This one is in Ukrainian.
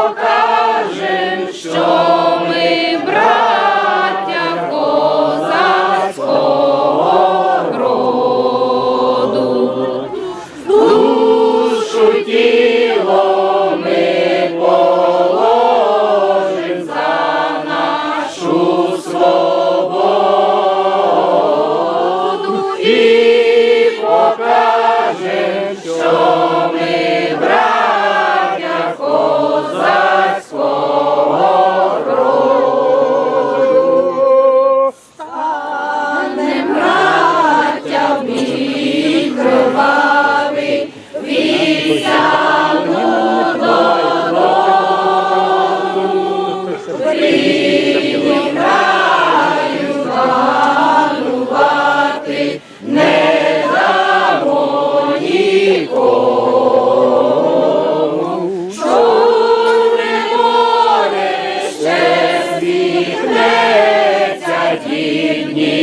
покажем, що ми браття. Душу тіло ми положим за нашу свободу і покажем, що ті.